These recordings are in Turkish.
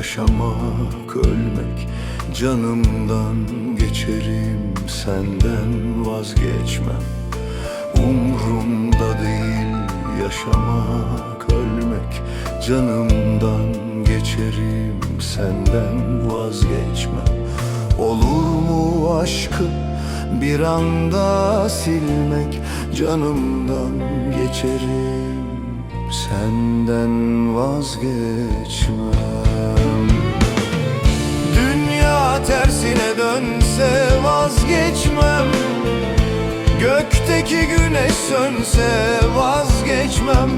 yaşamak, ölmek. Canımdan geçerim, senden vazgeçmem. Umrumda değil yaşamak, ölmek. Canımdan geçerim, senden vazgeçmem. Olur mu aşkı bir anda silmek? Canımdan geçerim, senden vazgeçmem vazgeçmem. Gökteki güneş sönse vazgeçmem.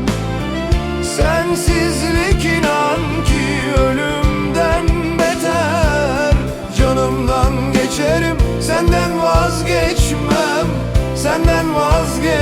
Sensizlik inan ki ölümden beter. Canımdan geçerim senden vazgeçmem. Senden vazgeçmem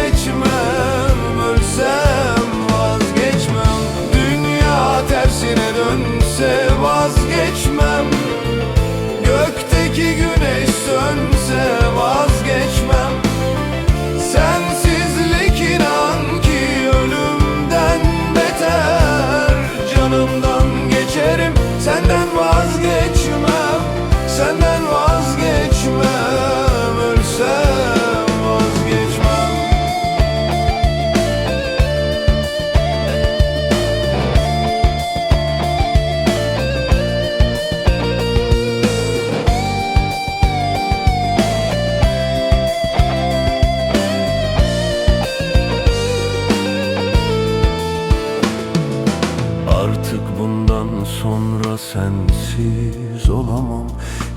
sensiz olamam.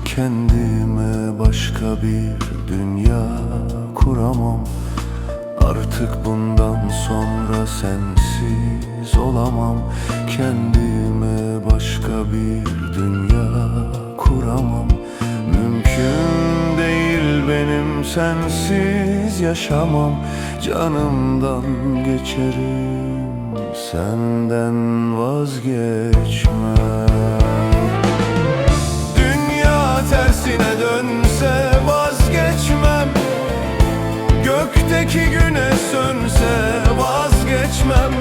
Kendime başka bir dünya kuramam. Artık bundan sonra sensiz olamam. Kendime başka bir dünya kuramam. Mümkün değil benim sensiz yaşamam. Canımdan geçerim senden vazgeçmem. Dünya tersine dönse vazgeçmem. Gökteki güneş sönse vazgeçmem